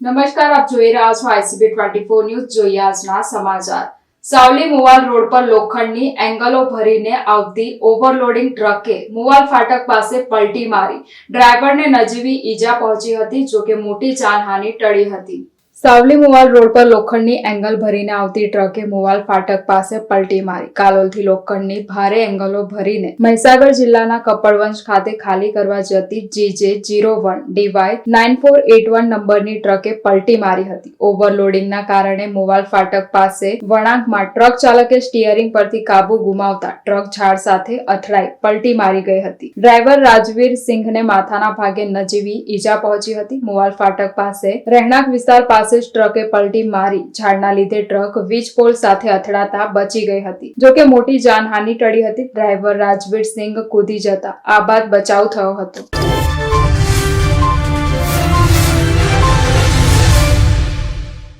નમસ્કાર, આપ જોઈ રહ્યા છો આઈસીબી ટ્વેન્ટી ફોર ન્યૂઝ. જોઈએ આજના સમાચાર. સાવલી મુવાલ રોડ પર લોખંડની એંગલો ભરીને આવતી ઓવરલોડિંગ ટ્રકે મુવાલ ફાટક પાસે પલટી મારી. ડ્રાઈવરને નજીવી ઈજા પહોંચી હતી, જોકે મોટી જાનહાનિ ટળી હતી. સાવલી મુવાલ રોડ પર લોખંડની એંગલ ભરીને આવતી ટ્રકે મુવાલ ફાટક પાસે પલટી મારી. કાલોલથી લોખંડની ભારે એંગલો ભરીને મહીસાગર જિલ્લાના કપડવંશ ખાતે ખાલી કરવા જતી GJ zero one DY nine four eight one નંબરની ટ્રકે પલટી મારી હતી. ઓવરલોડિંગના કારણે મુવાલ ફાટક પાસે વળાંકમાં ટ્રક ચાલકે સ્ટીયરિંગ પરથી કાબુ ગુમાવતા ટ્રક ઝાડ સાથે અથડાઈ પલટી મારી ગઈ હતી. ડ્રાઈવર રાજવીર સિંઘને માથાના ભાગે નજીવી ઈજા પહોંચી હતી. મુવાલ ફાટક પાસે રહેણાંક વિસ્તાર પાસે જ ટ્રકે પલટી મારી. ઝાડના લીધે ટ્રક વીજ પોલ સાથે અથડાતા બચી ગઈ હતી. જોકે મોટી જાનહાનિ ટળી હતી. ડ્રાઈવર રાજવીર સિંઘ કૂદી જતા. આ બાદ બચાવ થયો હતો.